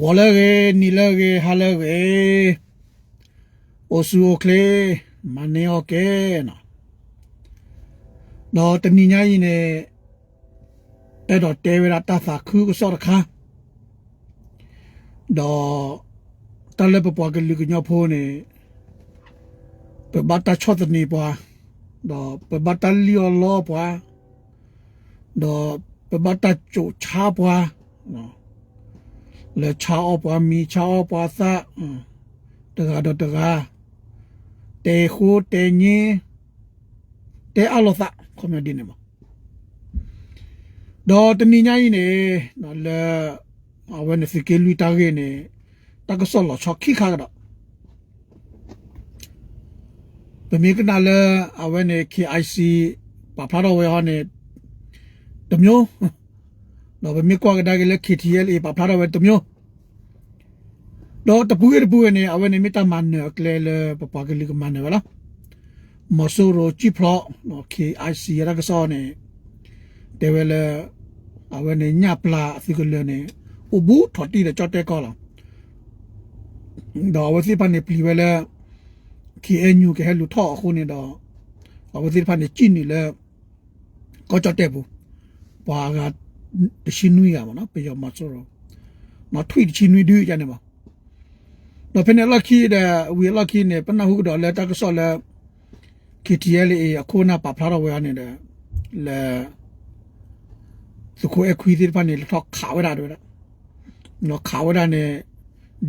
ဝလကေနီလကေဟလကေအိုဆူအိုကလေမနေအိုကေနော်တော့တဏိညာရင်နဲ့အဲ့တော့တေဝရတသခုစောတခါတော့တလည်းပပွားကလူကညဖိုးနေပဘတာချောတနေပွားတော့ပဘတာလီယောလောပွားတော့ ပဘတာချိုချာပွားနော် le chao pa mi chao pa sa te ga do te ga te khu te ni te alo sa ko me din ma do te ni nya yi ne no le a we ne se ke lui ta ge ne ta ko so lo cho ki kha ga do pe me ka na le a we ne KIC ပါဖလာတော့ဝဲဟောနေ တမျိုးတော့ဘယ်မြကွာကဒါကလည်း KTL ပါဖလာတော့တမျိုးတော့တပူရပူနေအဝနေမတမန်နကလေလပပကလေးကမန်နဝလားမဆိုရိုချိဖလောနော် KIC ရကစောနေတေဝဲလအဝနေညပလာစီကလနေဥဘူးထတီတဲ့ကြော့တဲ့ကောလားတော့ဝစီပနေပလီဝဲလ KNU ကဟဲလူထော့အခုနေတော့ဝစီပနေချိနေလဲကောကြော့တဲ့ဘူး ဘာကတရှိနွေးရပါနော်ပြေမဆိုတော့မထွေတရှိနွေးဒူးကြနေပါတော့ဖနေလက်ကီတဲ့ဝီလက်ကီနေပနဟုတော့လက်တကဆော့လက် KTL အေအခုနာပပလာတော့ဝရနေတယ်လဲသူကိုအခွေးဒီပနေလက်တော့ခါဝရတော့နော်ခါဝရနေ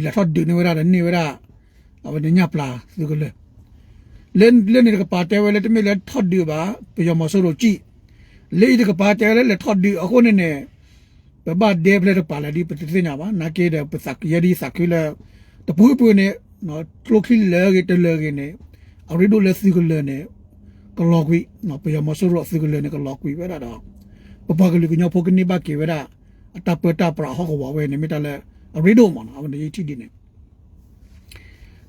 လက်တော့ဒူနေဝရနေဝရအဝညပလာသူကလေလင်းလင်းနေကပါတဲဝဲလက်တမေလက်ထော့ဒူပါပြေမဆိုတော့ကြည့် လေဒီကပါတဲလက်ထော့ဒူအခုနေနေဘဘဒေဗလက်ပါလာဒီပတိညာပါနာကေတဲ့ပစကယဒီစကီလာတပူပူနဲ့နော်ကလိုခီလဲကတလဲကနေအရီဒိုလက်စီကလဲနေကလောကွီနော်ပယမဆိုရစီကလဲနေကလောကွီပဲတော့ပပကလေးကညဖို့ကနေပါကေဝရအတပတာပရာဟောကဝဝဲနေမိတလဲအရီဒိုမနော်အဝန်ဒီတီဒီနေ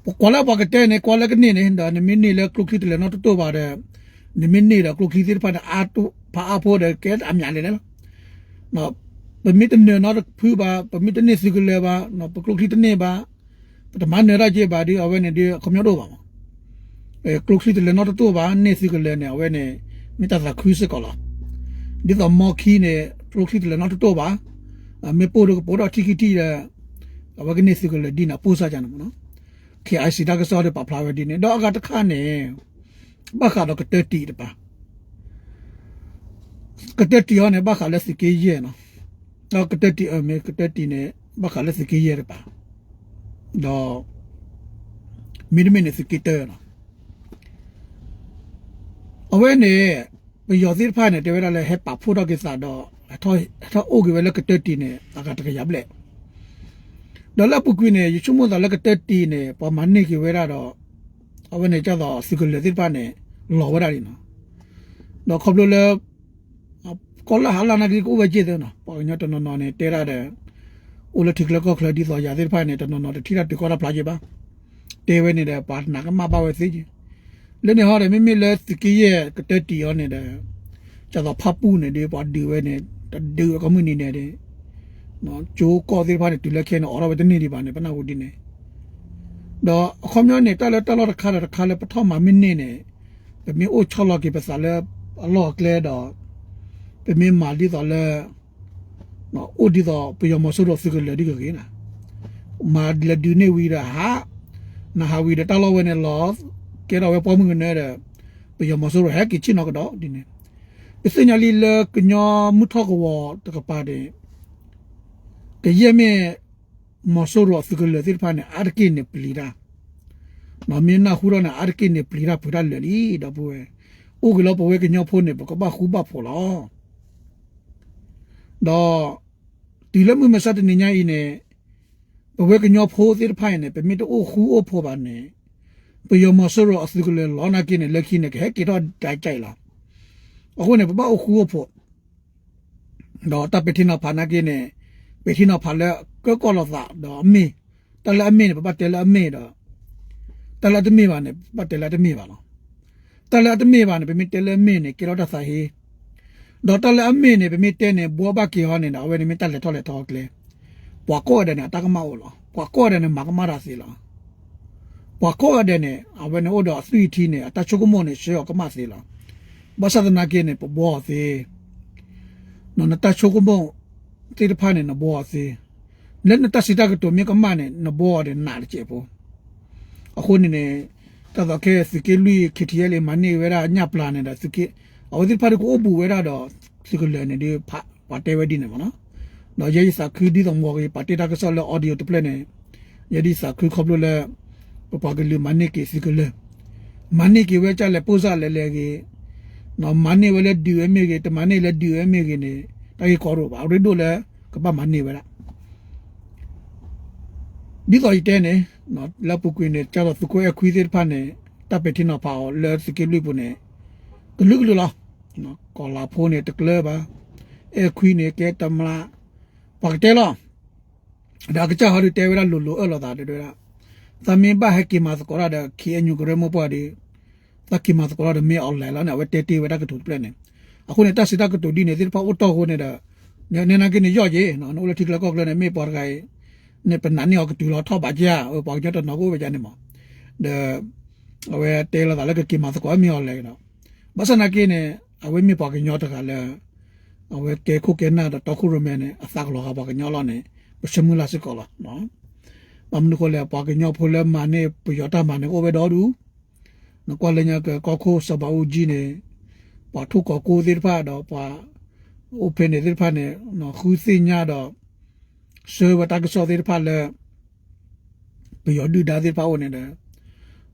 ပကွာလာပကတဲ့နေကွာလာကနေနေဒါနေမင်းနေလဲကလိုခီတလဲနော်တတော့ပါတယ်နေမင်းနေတော့ကလိုခီစစ်ဖတ်အာတူ ဖာအဖို့တဲ့ကဲအမြန်လေနော်ပမီတနေနော်ဖူပါပမီတနေစီကလဲပါနော်ပကလိုခီတနေပါပထမနေရကြပါဒီအဝဲနေဒီခမျိုးတော့ပါမအဲကလုတ်စီတလည်းတော့တော့ပါနေစီကလည်းနေအဝဲနေမိတာသာခူးစကောလာဒီတော့မော်ခီနေကလုတ်စီတလည်းတော့တော့ပါမေပိုတော့ပေါ်တော့တီကီတီအဝကနေစီကလည်းဒီနာပို့စားကြတယ်မနော် KIC ဒါကစောတဲ့ပပလာဝဒီနေတော့အကတခါနေဘခါတော့ကတတီတပါ ကတတီရောနေဘခါလည်းစီကေရဲ့နော်တော့ကတတီအမေကတတီနေဘခါလည်းစီကေရဲ့ပါတော့မီနမီနေစကီတာနော်အဝဲနေပယောသစ်ဖာနေတေဝရလဲဟက်ပါဖို့တော့ကိစ္စတော့အထောအထောအိုကဝဲလကတက်တီနေအကတကရပလက်ဒေါ်လာပုကွေနေယချုံမဒလကတက်တီနေပမန်နေကဝဲရတော့အဝဲနေကြတော့စကလသစ်ဖာနေလောဝရရီနော်တော့ခဘလလဲ ကောလာဟာလာနာဒီကိုဝဲကြည့်တယ်နော်ပေါ်ညတော့နော်နေတဲရတဲ့ o le tikla ko khla di so ya de pha ne to no no ti ra ti ko ra pla je ba te we ne de pa na ka ma ba we si ji le ne ho de mi mi le ti ki ye ka te ti yo ne de cha do pha pu ne de pa di we ne de ko mu ni ne de no jo ko de pha ne ti le khe ne ora we de ni di ba ne pa na wo di ne တော့အခေါမျိုးနဲ့တက်လက်တက်လို့ခါတော့ခါလဲပထမမင်းနေနဲ့ပြမင်းအိုချော်လောက်ကိပစားလဲအလော့ကလဲတော့ ပြမင်းမာလီတော့လဲနော်အိုဒီတော့ပြရမဆိုတော့စကလေဒီကကိနာမာလဒူနေဝီရာဟာနာဟာဝီဒတလောဝနေလောကဲတော့ဝပေါ်မှုနေတဲ့ပြရမဆိုတော့ဟဲကိချင်တော့တော့ဒီနေပစညာလီလကညမူထောက်ကောတကပါတယ်ကရမေမဆိုတော့စကလေဒီဖာနေအာကိနေပလီရာမမင်းနာခူရနာအာကိနေပလီရာပူရလလီတော့ပွဲအိုကလောပဝဲကညဖိုးနေပကပခူပဖော်လား တော့ဒီလက်မှုမစတဲ့နေညာဤနေဘဝကညောဖိုးသေးဖိုင်နေပမီတိုခူအိုဖိုးပါနေပယောမဆရောအစကလေလောနာကိနေလက်ခိနေခဲကိတော့တိုက်ကြိုက်လာအခုနေပပအိုခူအိုဖိုးတော့တပတိနာဖာနာကိနေပတိနာဖာလဲကောကောလောသာတော့အမေတလအမေနေပပတလအမေတော့တလတမေပါနေပတလတမေပါလားတလတမေပါနေပမီတလမေနေကိတော့တဆာဟေ ဒေါ်တလအမေနေပဲမတဲနေဘောဘကီဟောနေတာဝဲနေမတက်လက်ထော်လက်ထော်ကလေပွားကောတဲ့နေတကမောလားပွားကောတဲ့နေမကမရာစီလားပွားကောတဲ့နေအဝဲနေဟိုတော့ဆွီတီနေအတချုကမောနေရှေောကမစီလားဘာသာနာကေနေပဘောစီနော်နတချုကမောတေတဖာနေနဘောစီလက်နတစီတာကတိုမြေကမနေနဘောတဲ့နာချေပေါ်အခုနေနေတော့ကဲစကေလူခတီရဲလေမနေဝဲတာညပလာနေတာစကေ အဝဒီဖာကိုဘူဝဲတာတော့စကေလနေဒီဖာပါတဲဝဲဒီနေမနော်တော့ယေစာခူဒီတော့မော်ကေပါတေတာကဆောလအော်ဒီယိုတပလက်နေယေဒီစာခူခေါပလိုလေပပကလူမနေကေစကေလမနေကေဝဲကြလေပိုး စားလဲလဲကေနော်မနေဝဲလဲဒီဝဲမေကေတမနေလဲဒီဝဲမေကေနေတိုင်ခေါ်တော့ပါရီတို့လဲကပမနေဝဲလားဒီတော့တဲနေနော်လပုကွင်းနေကျတော့သူကိုအခွေးသေးဖာနေတပ်ပတိနော်ပါလဲစကေလူပုနေကလူကလူလားနော်ကောလာဖိုးနေတကလပါအခွေးနေကဲတမလားပါကတဲလားဒါကကြဟာရီတဲဝရလူလူအဲ့လိုတာတွေလားသမင်ပါဟကီမတ်ကောရတဲ့ခီအညူဂရမောပါဒီတကီမတ်ကောရတဲ့မေအော်လဲလာနော်ဝတဲတေဝရကတူပလက်နေအခုနေတက်စီတကတူဒီနေဒီပါအော်တော့ဟိုနေတာနေနေကနေရော့ကြီးနော်နိုလတိကလကောကလည်းနေမေပေါ်ကိုင် ne pe nani ok tu lo tho ba ja o pa ja to no go ja ne mo de awe te la la ke ki ma ko mi o le no ba sa na ke ne awe mi pa ke nyo ta ka le awe ke ko ke na to khu ro me ne a sa lo ga ba ke nyo lo ne ba shmu la se ko lo no ba mu ko le pa ke nyo pho le ma ne pu yo ta ma ne ko be do du no ko le nya ke ko ko sa ba u ji ne pa thu ko ko dir pa do pa open ne dir pa ne no khu si nya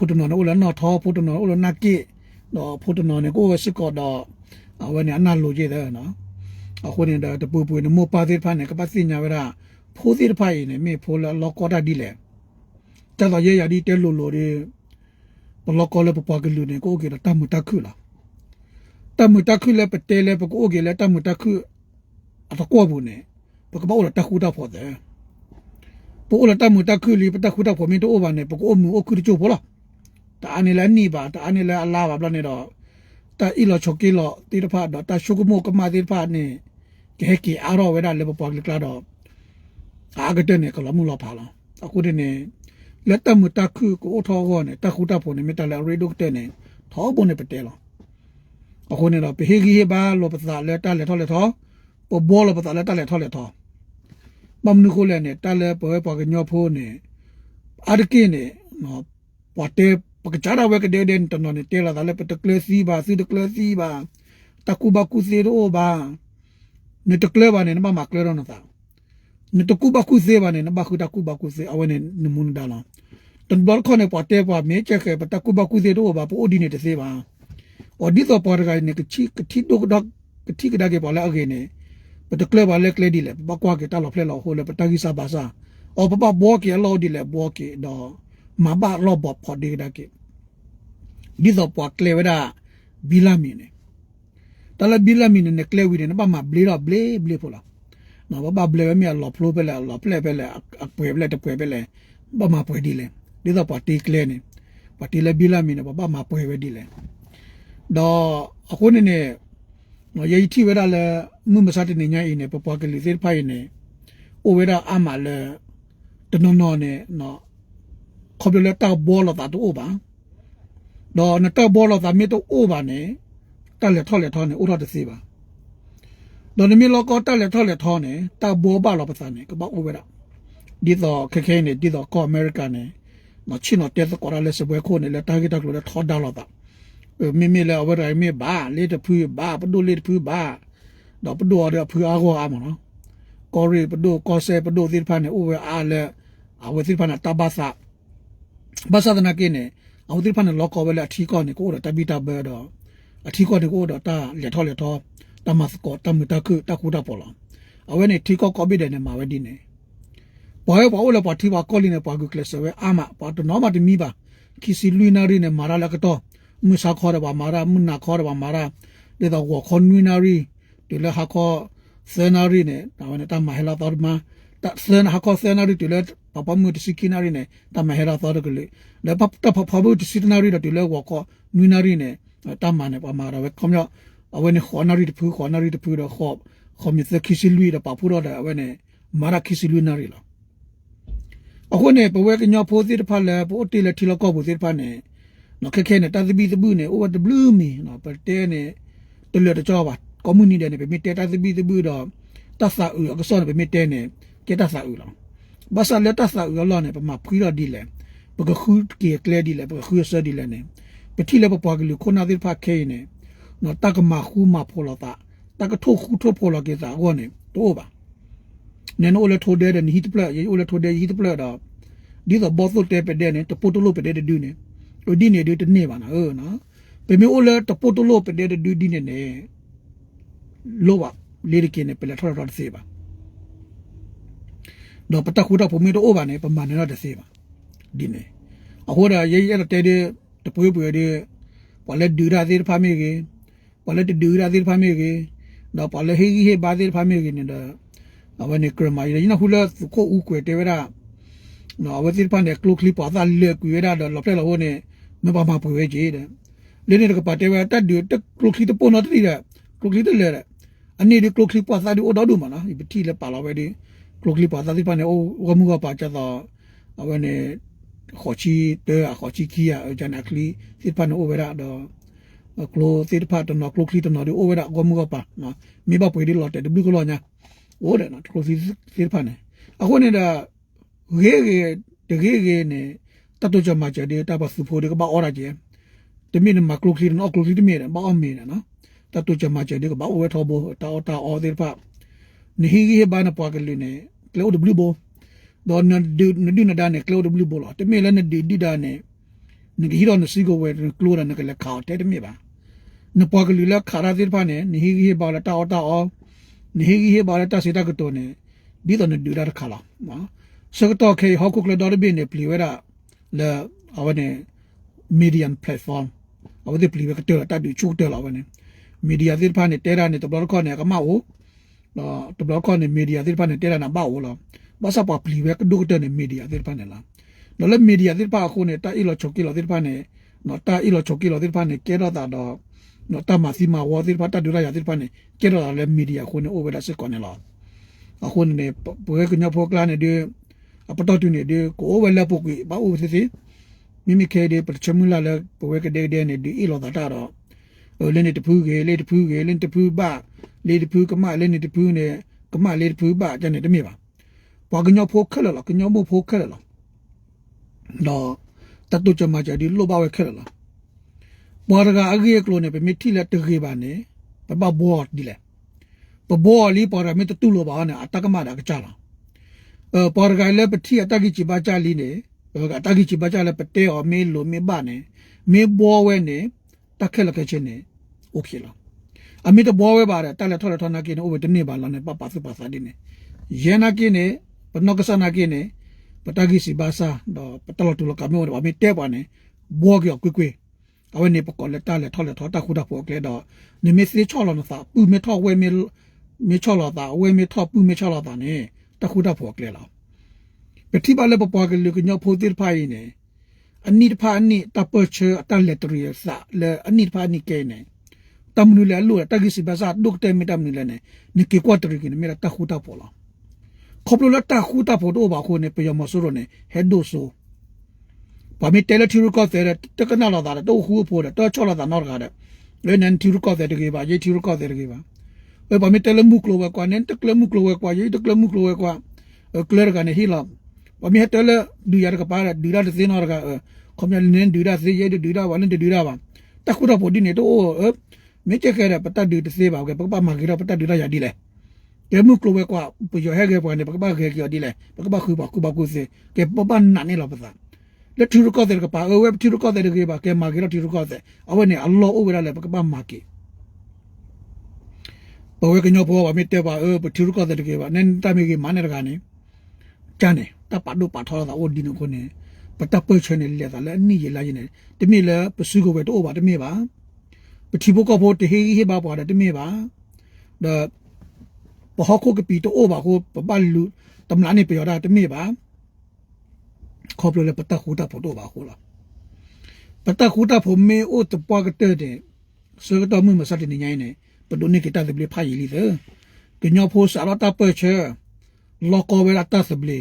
ဆေဝတာကစောတဲ့ဖာလေပယောဒူဒါတဲ့ဖာဝင်နေလေပပကလူကမလဖိုခိုနေပကိုပနာတဲ့ဖာနေဘတ်တီကွီလေတကမူတကမာရောပါလေအဘတာသဘလေတဲ့ဖာအခုနေအလောဝဲတာလေပကပါနော်တေတာခူတာဖို့မအား KTL အင်းဂေဂေအဂေနေမိလာပပကလူလား KNL အင်းဒုဆိုရဒုကမောဂေနေပပကလူလားနော်တကလည်းလော်တလဲရဝဲနေဖိုးတဲ့နော်ဖူဒီဖူဒီအနေပါဒီအဲမူဒီအဲမနော်ဖူတော့နော်အိုလာနော်နော်ဖူဖူတော့နော်အိုလာနော်ထောဖူတော့နော်အိုလာနကိနော်ဖူတော့နော်ကိုစကောတော့အဝနေအနာလိုကြည့်တယ်နော်အခုနေတာတပူပူနေမောပါသေးဖာနေကပတ်စညာဝရဖိုးသေးဖိုင်နေမေဖိုးလာလောကောတာဒီလေတတော်ရရဒီတဲလိုလိုဒီဘလောကောလေပပကလူနေကိုကေတမတခုလာတမတခုလေပတဲလေပကို ကေလေတမတခုအတကောဘူးနေပကဘောလာတခုတာဖို့တယ်ပိုလာတမှုတခုလီပတခုတာဖို့မင်းတို့ဘာနေပကိုမှုအခုချိုဖို့လားတာအနေလည်းနေပါတာအနေလည်းအလားပါဘလနေတော့တာအီလောချိုကီလောတိတဖာတော့တာရှုကမိုကမာတိဖာနေကဲကီအားတော့ဝဲတာလေပပကလကလာတော့အာဂတဲ့နေကလမှုလောဖာလားအခုတည်းနေလက်တမှုတခုကိုထောကောနေတခုတာဖို့နေမတလည်းရေဒုတ်တဲ့နေထောဖို့နေပတဲလောအခုနေတော့ဘေဟီဘာလောပစာလက်တလက်ထောလက်ထောပဘောလောပစာလက်တလက်ထောလက်ထောမမနုခိုလည်းနဲ့တလဲပွဲပကညောဖိုးနဲ့အာဒကိနဲ့နော်ပတ်တေ ပကချာရဝဲကတဲ့တဲ့တနော်နဲ့တဲလာတယ်ပတကလစီပါစီတကလစီပါတကူဘကူစီရောပါနေတကလပါနဲ့မမကလရောနော်တာနေတကူဘကူစီပါနဲ့နဘခုတကူဘကူစီအဝနဲ့နမွန်ဒါလာတန်ဘလခေါနဲ့ပတ်တေပါမေချက်ခဲပတကူဘကူစီရောပါပိုဒီနေတစေပါအော်ဒီတော့ပေါ်ကနဲ့ကချီကတိတော့ကတိကဒါကေပါလာအကေနဲ့ပတကလပါလက်လေဒီလေဘကွာကေတာလောဖလေလောဟိုလေပတဂီစာဘာစာအော်ပပဘောကေလောဒီလေဘောကေတော့ မဘာလောဘောဖော်ဒီဒါကေဒီတော့ပွားကလေဝဒဘီလာမီနေတလဘီလာမီနေကလေဝီနေနဘာမဘလီတော့ဘလေဘလေဖိုလာနော်ဘာဘလေမီလောဖလိုပဲလောဖလေပဲလေအပွဲပဲလေတပွဲပဲလေဘာမပွဲဒီလေဒီတော့ပွားတီကလေနေပွားတီလေဘီလာမီနေဘာမပွဲပဲဒီလေတော့အခုနေနေနော်ယေတီဝဲတာလဲမှုမစားတဲ့နေညာအင်းနဲ့ပပကလေးသေးဖိုင်နေအိုဝဲတာအမလဲတနော်နော်နဲ့နော် ခေါ်ပြလဲတောက်ဘောလာတာတော့ပါတော့နတောက်ဘောလာတာမြေတော့အိုပါနဲ့တက်လက်ထောက်လက်ထောနေအိုတော့တစီပါတော့နမီလောကတက်လက်ထောက်လက်ထောနေတောက်ဘောပါလာပစနေကပောက်အိုဝဲတာဒီတော့ခက်ခဲနေဒီတော့ကောအမေရိကန်နေမချီနော်တက်ကောရလဲစပွဲခိုးနေလဲတာဂက်တက်လို့လဲထောက်ဒါလာတာမိမိလည်းအဝရမိဘာလေတဖူဘာပဒိုလေတဖူဘာတော့ပဒိုရဖူအားကောအားမနော်ကောရီပဒိုကောဆေပဒိုသစ်ဖာနေဥဝအားလေအဝသစ်ဖာနာတဘာသာ ဘာသာဒနာကိနေအဝသစ်ဖာနေလောကောပဲလေအထီကောနေကိုတော့တပိတာဘဲတော့အထီကောနေကိုတော့တာလက်ထောလက်ထောတမစကောတမတခုတခုတာပေါ်လာအဝဲနေတီကောကောဘိတဲ့နေမှာဝဲဒီနေဘာရဘာလဲပါတီပါကောလီနေပါကူကလစဝဲအာမပါတော့နော်မတမီပါခီစီလူနာရီနေမာရာလကတော့မစာခေါ်ရပါမာရာမနာခေါ်ရပါမာရာဒေတော့ဝခွန်နွီနာရီဒီလဟာခေါ်စနာရီနေဒါဝနေတမဟလာတော်မှာတစနဟာခေါ်စနာရီဒီလ ပပမှုတစီကီနာရီနေတမဟလာတော်ကလေးလေပပပပဘူးတစီနာရီဒီလဝခေါ်နွီနာရီနေတမနေပါမာရာဝဲခေါမြောအဝဲနေခေါ်နာရီတဖူးခေါ်နာရီတဖူးတော့ခေါ်ခေါ်မြစ်ခီစီလူရပါဖူတော့အဝဲနေမာရာခီစီလူနာရီလားအခုနေပဝဲကညဖိုးသေးတဖက်လဲပိုတေးလက်ထီလောက်ကောက်ဖို့သေးတဖက်နေနော်ခက်ခဲနေတသဘီသဘူးနေ over the blue me နော်ပတဲနေတလတကြောပါ community နေပဲမိတဲတသဘီသဘူးတော့တဆာဥအကစောနေပဲမိတဲနေကေတဆာဥလော ဘာသာလက်တဆာဥလောနေပမာဖီရဒီလေပကခုကေကလေဒီလေပကခုဆဒီလေနေပတိလေပပွားကလူခုနာဒီဖာခဲနေနော်တကမခူမဖောလတာတကထုတ်ခုထုတ်ဖောလကေတာဟောနေတော့ပါနေနိုလေထိုတဲ့နေဟစ်ပလက်ရေအိုလေထိုတဲ့ဟစ်ပလက်တော့ဒီတော့ဘောသုတဲ့ပတဲ့နေတပိုတလို့ပတဲ့ဒူနေတို့ဒီနေဒီတနေပါနာဟောနော်ပေမေအိုလေတပိုတလို့ပတဲ့ဒူဒီနေနေလောပါလေရကင်းနေပလက်ထော်ထော်စေပါ တော့ပတခုတော့ပုံမေတော့အိုပါနေပမာနေတော့တစေပါဒီနေအခုတော့ရေးရတဲ့တဲ့တပွေးပွေးတဲ့ပလက်ဒူရာသေးဖာမေကြီးပလက်ဒူရာသေးဖာမေကြီးတော့ပလက်ဟေကြီးဟေဘာသေးဖာမေကြီးနေတော့အဝနေကရမရင်းဟူလာကိုဥကွေတေဝရာနော်အဝတိပန်တဲ့ကလုကလီပါသာလေကွေရတော့လော်ဖက်လောဟိုနေမပါမပွေကြီးတဲ့လေနေကပါတေဝတတ်ဒီတကလုကလီတပေါ်နော်တိတဲ့ကလုကလီတလေအနေဒီကလုကလီပါသာဒီအိုတော်ဒူမနော်ဒီပတိလေပါလာပဲဒီ ကလုကလီပါသာဒီပန်နေအိုဝမှုကပါကြတော့အဝနေခေါ်ချီတဲ့ခေါ်ချီခီယာဂျန်အကလီစစ်ပန်အိုဝရတော့ကလိုစစ်ဖတ်တော့ကလုကလီတနော်ဒီအိုဝရဝမှုကပါနော်မိဘပွေဒီလော်တဲ့ဒီကလောညာဟုတ်တယ်နော်ကလိုစစ်စစ်ဖတ်နေအခုနေတာရေရေတကယ်ကြီးနေတတ်တော့ကြမှာကြတဲ့တပတ်စဖို့ဒီကဘာအော်ရကျတမင်းမကလုခီနော်ကလုခီတမင်းဘာအမင်းနော်တတ်တော့ကြမှာကြတဲ့ကဘာဝဲထောဘောတာတာအော်ဒီဖနေဟီဟေဘာနာပွား ကလေးနေကလောဒဘလူဘောဒေါ်နဒနဒနဒါနေကလောဒဘလူဘောလားတမင်းလည်းနေဒီဒီဒါနေနေဟီရောနစီကိုဝဲကလောရနေကလည်းခါတဲ့တမင်းပါနပွားကလေးလည်းခါရသေးဖာနေနေဟီဟေဘာလာတာအော်တာအော်နေဟီဟေဘာလာတာစီတာကတော့နေဒီတော့နေဒူရာခါလာနော်စကတော့ခေဟောက်ကုကလတော်ဘင်းနေပလီဝဲတာလေအဝနေ medium platform အဝဒီပလီဝဲကတော်တာဒီချိုးတယ်လာဝနေ media သစ်ဖာနေတဲရာနေတဘလကောနေကမဟု တ်နော်တဘလကောနေ media သစ်ဖာနေတဲရာနာဘာဝလားဘာစပါပလီဝဲကဒုကတဲ့နေ media သစ်ဖာနေလားနော်လေ media သစ်ဖာခုနေတာအီလိုချိုကီလိုသစ်ဖာနေနော်တာအီလိုချိုကီလိုသစ်ဖာနေကဲတော့တာတော့နော်တမစီမဝါသစ်ဖာတဒူရရသစ်ဖာနေကဲတော့လေ media ခုနေ over စကောနေလားအခုနေပွဲကညဖောကလာနေဒီ apato tu ne de ko wala po ki ba o se se mi mi ke de pa chamu la la po we ke de de ne di i lo da ta ro o le ne de pu ke le de pu ke le de pu ba le de pu ka ma le ne de pu ne ka ma le de pu ba ja ne de mi ba pa ka nyo pho khat la ka nyo mo pho khat la do ta tu cha ma ja di lo ba we khat la ဘောရကအကြီးကလို့နေပဲမိထီလက်တခေပါနေပပဘောဒီလေပဘောလီပေါ်ရမေတူလိုပါနဲ့အတကမတာကကြလားပေါ်ဂိုင်လည်းပတိအတကိချိပါချလီနေအတကိချိပါချလည်းပတဲော်မေလိုမေဘာနေမေဘောဝဲနေတခက်လကချင်းနေ โอเคလားအမိတဘောဝဲပါတယ်တက်လက်ထော်လက်ထော်နာကိနေအိုဘတနေပါလာနေပပသပစာဒီနေယေနာကိနေပနောကဆနာကိနေပတကိစီဘာစာတော့ပတလတူလကမောအမိတဲပါနေဘောကြောကွေကွေအဝနေပကောလက်တလက်ထော်လက်ထော်တခုတဖို့ကလေတော့နေမေစီချော်လောနသာပူမေထော်ဝဲမေမေချော်လောသာဝဲမေထော်ပူမေချော်လောသာနေတခုတဖို့ကလေလားပတိပါလေပပွားကလေကညဖိုတိဖိုင်နေအနိတဖာနိတပချအတလက်တရီစာလေအနိတဖာနိကေနေ tamnule alua tagisi basa dokte mi tamnule ne ni ki kwatri ki mira ta khuta pola khoplo la ta khuta photo ba ko ne pe yo masuro ne hedo so pa mi tele thiru ko fere takna la da to hu pho da to chola da nor ga da le nen thiru ko de ge ba ye thiru ko de ge ba we pa mi tele mu klo wa kwa nen takle mu klo wa kwa ye takle mu klo wa kwa clear ga ne hila pa mi tele du yar ka pa du ra de sin or ga ခမလင်းဒူရာစေရဒူရာဝလင်းဒူရာပါတခုတော့ပေါ်ဒီနေတော့ မေချက်ခဲတဲ့ပတတ်တူတစေးပါကပကပမာကေတော့ပတတ်တူတော့ရဒီလေကဲမှုကလိုပဲကွာပျော်ဟဲကဲပေါ်နေပကပခဲကြော်ဒီလေပကပခုပါခုပါခုစေကဲပပနာနေလောပစားလက်ထူရကောတဲ့ကပါအဝဲထူရကောတဲ့ကပါကဲမာကေတော့ထူရကောတဲ့အဝဲနေအလောဥဝရလေပကပမာကေပဝဲကညောပေါ်ပါမေတဲ့ပါအပထူရကောတဲ့ကပါနန်တမေကမနဲ့တကနေကြမ်းတယ်တပတ်တို့ပါထောတာဝဒီနုခုနေပတပွေးချွနေလေတာလည်းအနည်းရလာရင်တမိလည်းပစုကိုပဲတို့ပါတမိပါ ပတိဘကဘောတဟေဟေပါပါတမီပါဒါဘဟခုကပီတော့ပါကိုပပလူတမလာနေပြောတာတမီပါခေါပလိုလဲပတခုတာဖို့တော့ပါခုလားပတခုတာဖို့မေအိုတပွားကတဲ့တဲ့စေကတော့မှုမစတဲ့နေနိုင်နေပဒုန်နေကတာတဲ့ဖာရီလီတဲ့ကညောဖို့စာရတာပဲချေလောကောဝဲလာတတ်စဘလီ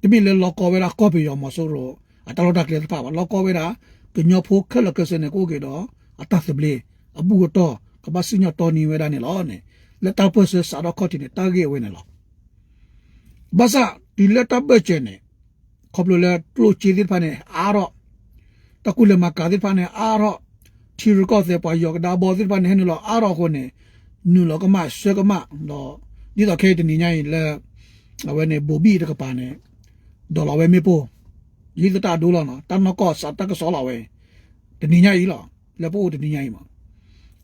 တမီလေလောကောဝဲလာကောပီယောမဆိုရောအတလောတာကလေးပါပါလောကောဝဲလာကညောဖို့ခလကစနေကိုကေတော့ အတသဘလေအဘူတော့ကဘာစညတော်နီဝဲဒါနေလောနဲ့လက်တပ်ပစစာတော့ခေါတင်တာဂေဝဲနေလောဘာသာဒီလက်တပ်ပချေနေခဘလလက်ပလိုချီဒီဖာနေအာတော့တကူလမကာဒီဖာနေအာတော့ထီရကော့စေပွားယောကဒါဘောဒီဖာနေဟနေလောအာတော့ခုနေနူလောကမဆွဲကမတော့ဒီတော့ခဲတနေညိုင်းလက်ဝဲနေဘိုဘီတကပါနေဒေါ်လာဝဲမေပိုဒီတတာဒိုးလာနော်တန်နကော့စာတကစောလာဝဲတနေညိုင်းကြီးလော လက်ပို့တနိညာကြီးမှာ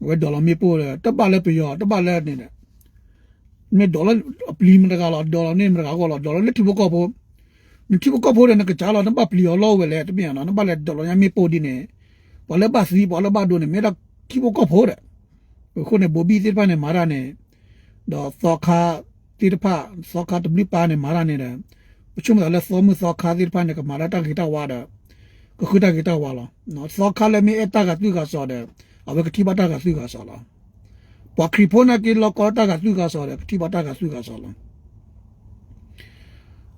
ဝဲဒေါ်လာမေပိုတပတ်လက်ပြရောတပတ်လက်နေတယ်မေဒေါ်လာပလီမတကလာဒေါ်လာနေမတကကောလာဒေါ်လာလက်တိဘကောဖို့မြတိဘကောဖို့တဲ့ကကြားလာတပတ်ပလီရောလောဝဲလေတပြန်နော်တပတ်လက်ဒေါ်လာမေပိုဒီနေဘလဘစီဘလဘဒိုနေမေတာကိဘကောဖို့တဲ့ခုနေဘူဘီတိပနေမာရနေတော့သောခါတိတဖသောခါတဘလပါနေမာရနေတယ်ပချုံတယ်လဲသောမှုသောခါတိတဖနေကမာရတာခိတဝါတယ် ကခုတခိတဝါလားနော်သောခါလည်းမေအတာကသူကစောတယ်အဝကတိဘတာကသူကစောလားပခရီဖိုနာကီလောကတာကသူကစောတယ်ကတိဘတာကသူကစောလား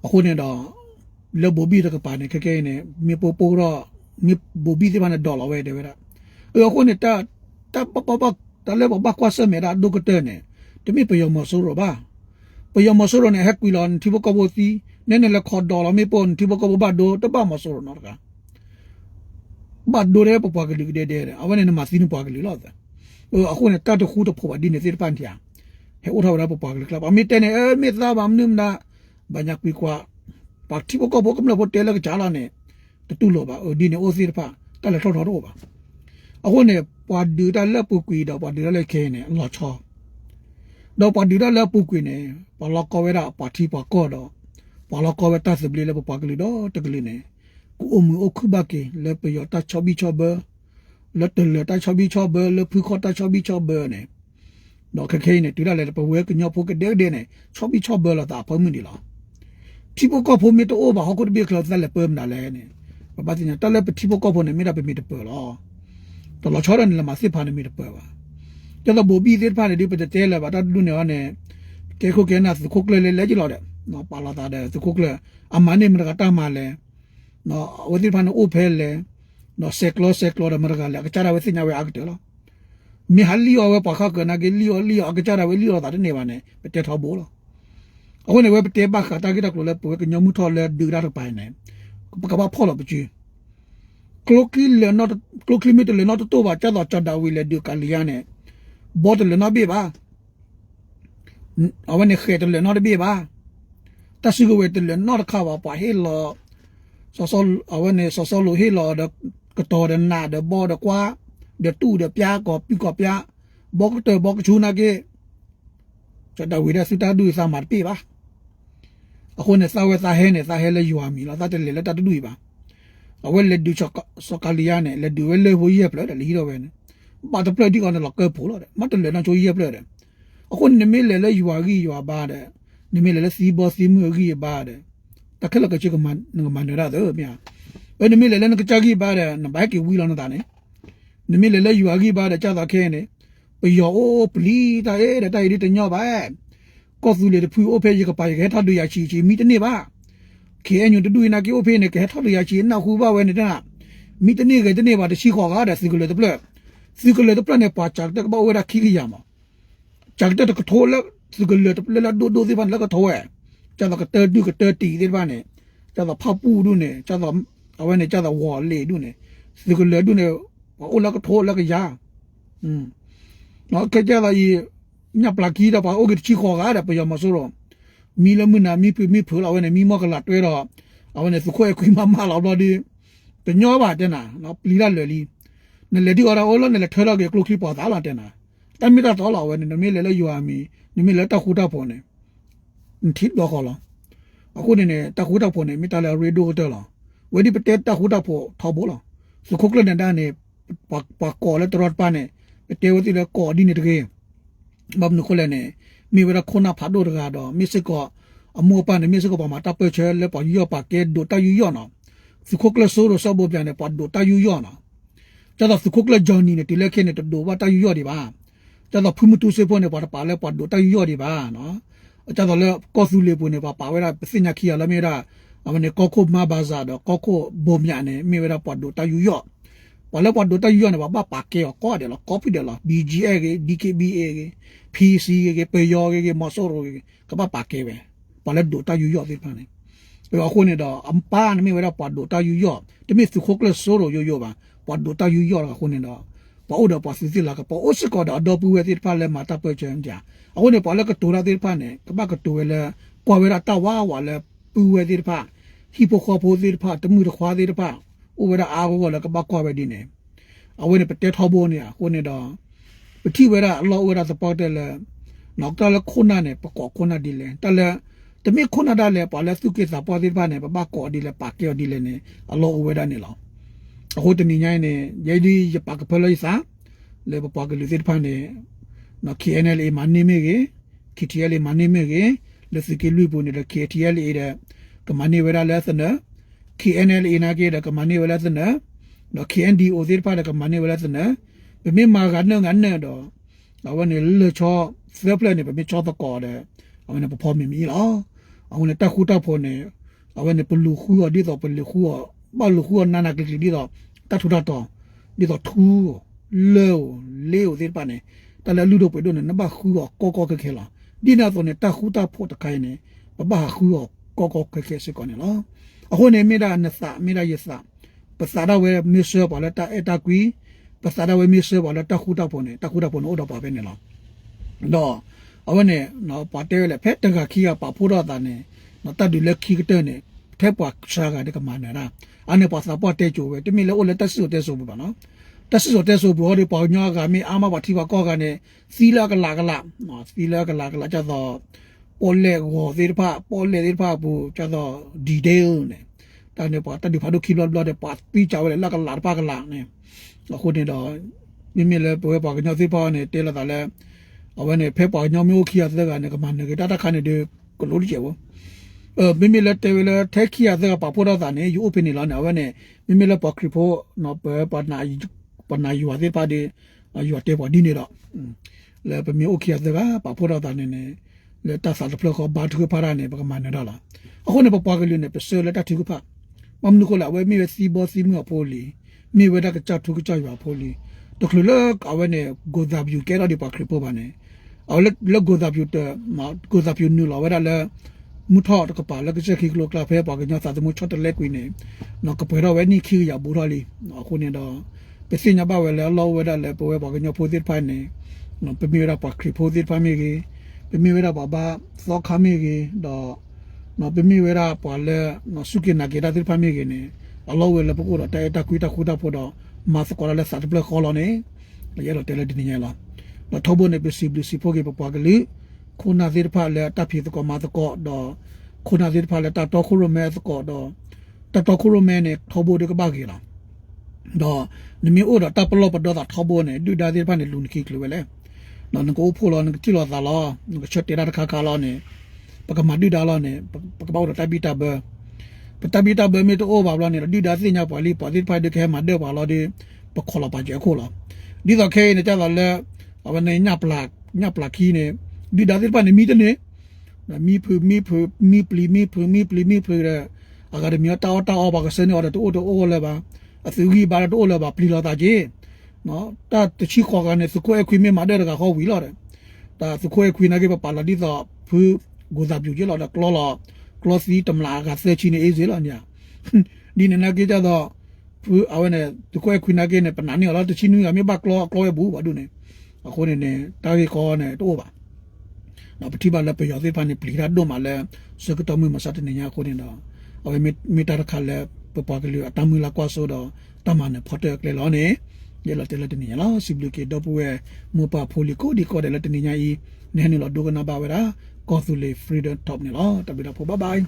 အခုနေတော့လေဘူဘီတကပါနေခခဲနေမြေပိုပိုတော့မြေဘူဘီတိပနေဒေါ်လာဝဲတယ်ဝဲတာအခုနေတာတပပပတလည်းဘဘကွာစမေရာဒုကတဲ့နေတမိပယမဆိုးတော့ပါပယမဆိုးရနေဟက်ကွီလန်တိဘကဘောစီနဲနဲလက်ခေါ်ဒေါ်လာမေပွန်တိဘကဘဘဒိုတပမဆိုးရနော်က ဘတ်ဒိုရဲပပကလေးတဲ့တဲ့အဝနဲ့မစီနပကလေးလို့တဲ့အခုနဲ့တတ်ခုတော့ဖို့ဒီနေစစ်ပန်တီယာဟဲ့ဦးထော်ရပပကလေးကလပ်အမေတဲနေအမေသားဘာမနုမနာဘာညာကွီကွာပါတိဘကဘောကမလဘတဲလကချာလာနေတူလို့ပါဒီနေအိုစီဖာတလည်းထော်ထော်တော့ပါအခုနေပွာဒူတလက်ပုကွေတော့ပွာဒူတလက်ခဲနေအလောချောတော့ပွာဒူတလက်ပုကွေနေပလောကဝဲတာပါတီပါကောတော့ပလောကဝဲတသဘလီလက်ပကလီတော့တကလီနေကူ အမှုအခုဘကေလက်ပယောတချဘီချဘလက်တလက်တချဘီချဘလက်ဖူခေါ်တချဘီချဘနေတော့ခခဲနေတူတလည်းပဝဲကညောဖို့ကတဲ့တဲ့နေချဘီချဘလာတာဖမှုဒီလားဒီပကောဖို့မီတော့ဘာဟုတ်ကဘီကလတ်လည်းပမ်နာလဲနေဘာတင်တလည်းပတိပကောဖို့နေမိတာပဲမိတပေါ်လားတော်တော်ချောရနေလမှာစစ်ဖာနေမိတပွဲပါကျတော့ဘူဘီစစ်ဖာနေဒီပတဲလဲပါတတူနေကနေကဲခုကဲနာစခုကလေလဲကြည့်လို့တဲ့နော်ပါလာတာတဲ့စခုကလေအမနေမရကတာမလဲ နော်ဝဒီဖာနေဥဖဲလဲနော်ဆက်ကလောဆက်ကလောမရကလဲကချာရဝစညာဝဲအကတဲလို့မိဟလီယောဝဲပါခကနာကလီယောလီယောအကချာရဝဲလီယောတာနေပါနဲ့ပတဲထောဘောလို့အခုနေဝဲပတဲပါခတာကိတကလို့လဲပွဲကညမှုထော်လဲဒူရာပိုင်နေကဘာဖော်လို့ပကြည့်ကလိုကီလေနော်ကလိုကီမီတလေနော်တော့ပါချတော့ချတာဝီလေဒီကလီယာနေဘောတလေနော်ဘေးပါအဝနေခေတလေနော်ဘေးပါတရှိကဝဲတလေနော်ခါပါပါဟေလော ဆောဆောအဝနေဆောဆောလိုဟေလောဒကတော်ဒနာဒဘောဒကွာဒတူဒပြာကောပိကောပြာဘောကတဘောကချူနာကေချတာဝီရစတာဒူစာမတ်ပေပါအခုနေစာဝဲစာဟဲနေစာဟဲလေယူအမီလာတတ်လေလက်တတူပါအဝဲလက်ဒူချကစကလီယာနဲ့လက်ဒူဝဲလေဘိုးရပလက်လီတော့ပဲနဲ့ဘာတပလက်ဒီကလည်းလောက်ကပို့လို့တယ်မတ်လည်းနော်ချိုးရပလက်တယ်အခုနေမေလေလေယူအကြီးယူအပါတဲ့နေမေလေလေစီဘောစီမှုကြီးပါတဲ့ တခက်လကချကမန်ငမန်ရတော့မြာဘယ်နေမေလေလေကချကြီးပါတဲ့နဘိုက်ကဝီလောနေတာနဲ့နေမေလေလေယူအကြီးပါတဲ့ကြာတာခဲနေပယောအိုပလီတာရဲတဲ့တိုက်ဒီတညော့ပါကော့သူလေတဖူအိုဖေးရကပါရခဲထတ်တူရချီချီမိတနေ့ပါခေအညွတူနာကေအိုဖေးနေခဲထတ်တူရချီနောက်ခုပါဝဲနေတာမိတနေ့ကတနေ့ပါတရှိခေါ်ကားတဲ့စီကလေတပလက်စီကလေတပလက်နဲ့ပါချတဲ့ဘောဝဲတာခီကြီးရမှာချတဲ့ကထိုးလက်စီကလေတပလက်ဒိုဒိုစီပန်လက်ကထိုးရဲ ကျတော့ကတဲဒုကတဲတီဒီပါနဲ့ကျတော့ဖောက်ပူဒုနဲ့ကျတော့အဝဲနဲ့ကျတော့ဝေါ်လေဒုနဲ့စီကလေဒုနဲ့အိုလက်ကထိုးလက်ကရอืมနော်ကကြလာကြီးညပလာကီတော့ပါအိုကချီခေါ်ကားတယ်ပြောမဆိုတော့မီလမနာမီပြမီဖလာဝဲနဲ့မီမောကလာတွဲတော့အဝဲနဲ့စခွဲခွေးမမလာတော့ဒီတညောပါတဲ့နာနော်ပလီလာလွယ်လီနလေဒီအော်ရာအော်လနဲ့လေထဲတော့ကကလုခိပေါ်သားလာတဲ့နာတတမီတာတော်လာဝဲနေနမေလေလေယူအမီန မေလေတခုတာပေါ်နေထိတော့ခေါ်လာအခုနေနေတခုတာပေါ်နေမိတာလေရေဒိုတော့လာဝဲဒီပတက်တခုတာပေါ်ထောက်ပေါ်လာစခုကလန်တန်နေပါပါကောလေတော်ပါနေတေဝတိလေကောဒီနေတကေဘမ်နခုလေနေမိဝရခုနာဖာဒိုရကတော့မိစကောအမောပါနေမိစကောပါမှာတပ်ပချဲလေပါယူရပါကဲဒိုတယူရနော်စခုကလဆိုရဆဘောပြန်နေပါဒိုတယူရနော်ကျတော့စခုကလဂျော်နီနေတလေခဲနေဒိုဝတယူရဒီပါကျတော့ဖုမတူစေပေါ်နေပါပါလဲပါဒိုတယူရဒီပါနော် ကျတော့လေကောဆူလေပေါ်နေပါပါဝဲတာပစညာခီရလမေရာအမနေကောခုမဘာဇာတော့ကောခုဘုံမြနေမိဝရပါဒိုတယူရ wala pa do ta yu ne ba ba pa ke ko de la copy de la bga ge dkba ge pc ge pe yo ge ge mo so ro ge ka ba pa ke be pa le do ta yu yo de pa ne pe ko ne da am pa ne mi wa pa do ta yu yo de mi su ko kle so ro yo yo ba pa do ta yu yo la ko ne da pa o da pa si si la ka pa o si ko da do pu we de pa le ma ta pe chen ja a ko ne pa le ka to ra de pa ne ka ba ka to we le kwa we ra ta wa wa le pu we de pa hi po ko po de pa te mu de kwa de pa ဥဝရအာကိုလည်းကပကွာပဲဒီနေအဝိနေပတေထောဘောနေကိုနေတော့ပတိဝရအလောဝရသပေါ်တယ်လေနောက်တော့ခုနာနေပကောခုနာဒီလေတလေတမေခုနာဒါလေပါလေသူကိစ္စပေါ်ဒီပါနေပပကောဒီလေပါကေဒီလေနေအလောဝရနေလော အခုတနည်းညိုင်းနေယေဒီရပကဖလိုက်စားလေပပကလူစစ်ဖာနေနော် KNL မနေမေကေ KTL မနေမေကေလက်စကလူပူနေလေ KTL တဲ့ကမနေဝရလဲစနေ KNL ina ke da kamani wala tsana no KND o zir pa da kamani wala tsana be me ma ga no ngan ne do awa ne le cho flip plan ne be me cho ta ko de awa ne po mi mi la awa ne ta khu ta pho ne awa ne plu khu yo di do plu khu yo ba lu khu na na ke di do ta thu ta to di do thu le le o zir pa ne ta la lu do pe do ne na ba khu yo ko ko ke ke la di na so ne ta khu ta pho ta kai ne ba ba khu yo ko ko ke ke se ko ne la အခုနေမိတာနသမိတာယသပစာရဝဲမစ္စပါလတာအတာကွီပစာရဝဲမစ္စပါလတာခုတာပေါ်နေတခုတာပေါ်နေတော့ပါပဲနေလားတော့အဝနေနော်ပါတဲလေဖက်တကခီကပါဖို့တော့တာနေနော်တတ်ဒီလက်ခီကတဲ့နေ ဖက်ပွားစားကတကမနာနာအနေပါစာပေါ်တဲချိုပဲတမီလေအိုလေတက်ဆူတဲဆိုပါနော်တက်ဆူတဲဆိုဘောဒီပေါညောကမီအာမပါတီပါကောကနေစီလာကလာကလာနော်စီလာကလာကလာကြတော့ပေါ်လေကိုသေဖာပေါ်လေသေဖာဘူးကျတော့ဒီတေးနဲ့တန်နေပါတဒီဖာဒိုခီလောဘလောတဲ့ပတ်ပြီးကြဝဲလက်ကလာပါကလာနဲ့အခုတင်တော့မိမိလည်းပွဲပါကညသေဖာနဲ့တဲလာတာလဲအဝဲနဲ့ဖဲပါညောမျိုးခီရတဲ့ကနေကမန်နေကတတခါနေဒီကလိုကြီးဘောအဲ မိမိလည်းတဲဝဲလည်းထက်ခီရတဲ့ပါပေါ်တော့တာနဲ့ယူအိုပင်နေလာနေအဝဲနဲ့မိမိလည်းပါခရီဖိုနော်ပဲပါနာပါနာယူရတဲ့ပါဒီယူတဲ့ပါဒီနေတော့လဲပမျိုးခီရတဲ့ပါပေါ်တော့တာနဲ့လေတာစာတဖလခေါ်ဘာထုဖာရနေပကမနရလာအခုနေပပွားကလေးနေပစေလက်တထုဖာမမနုကလာဝဲမိဝစီဘောစီမပိုလီမိဝဲတကချထုကချရွာပိုလီတခလလကဝဲနေဂိုဇာဗျူကဲရဒီပါခရပိုပါနေအော်လက်လက်ဂိုဇာဗျူတမဂိုဇာဗျူနူလာဝဲလာ မူထောတကပါလကချက်ခိကလောကလာဖဲပါကညသာသမချတ်လက်ကွေနေနော်ကပွဲတော့ဝဲနိခိရဘူရလီအခုနေတော့ပစညာပါဝဲလဲလောဝဲဒါလဲပွဲပါကညဖိုသစ်ဖိုင်နေနော်ပမီရပါခရဖိုသစ်ဖိုင်မီကြီးပမီဝဲတာဘာဘာသောခမေကြီးတော့နော်ပမီဝဲတာပါလဲနော်စုကိနာကေတာတိဖာမေကြီးနေအလောဝဲလပကိုတော့တဲတာကွီတာခုတာဖို့တော့မတ်ကောလာလက်စတ်ပလခေါ်လောနေရရတဲလက်ဒီနေလာတော့ထောဘနေပစီပစီဖို့ကေပပွားကလေး ခုနာသစ်ဖာလဲတပ်ဖြစ်ကောမတ်ကောတော့ခုနာသစ်ဖာလဲတတော်ခုရမဲကောတော့တတော်ခုရမဲနေထောဘ de ကဘာကြီးလားတော့နမီအိုတော့တပ်ပလောပတော့ထောဘနေဒူဒါသစ်ဖာနေလူနခိကလွယ်လဲနော်ငကိုဖိုလောငတိလောသာလောငချက်တေရာခါခါလောနေပကမဒူဒါလောနေပကဘောတဘီတာဘပတဘီတာဘမီတိုဘာလောနေဒီဒါစညာပါလီပါတိဖိုင်ဒခဲမဒေဘာလောဒီပခေါ်လာပါကြခိုလာဒီတော့ခဲနေကြတော့လေအဝနေညပလာညပလာခီနေ ဒီဒါတိပါနေမီတနေမီဖူမီဖူမီပလီမီဖူမီပလီမီဖူရအဂရမီတာတာအဘကစနေအော်တိုတိုအိုလေပါအသူကြီးပါတော့လေပါပလီလာတာကြီးနော်တာတချီခေါ်ကနေစကွဲခွေးမမာတဲ့ကဟောဝီလာတယ်တာစကွဲခွေးနာကေပါလာဒီတော့ဖူဂိုဇာပြူကြီးလာတော့ကလောလာကလောစီတမလာကဆဲချီနေအေးစေလာညာဒီနေနာကေကြတော့ဖူအဝနဲ့စကွဲခွေးနာကေနဲ့ပနာနေလာတချီနူရမြေပါကလောကလောရဘူးဘာဒုနေအခုနေနေတာရီကောနဲ့တော့ပါနော်ပတိပါ လက်ပယောသေးပါနေပလီရာဒိုမလဲစကတမှုမစတဲ့နေညာခုနေတော့အဝမီမီတာခါလဲပပကလေးအတမူလာကွာဆိုတော့တမန်နဲ့ဖော်တယ်ကလေးလောနေ ye la tele tini la siblu ke do pu e mo pa pholi ko di ko de la tini nya i ne ni lo do na ba wa da ko su le freedom top ni lo ta bi da pho bye bye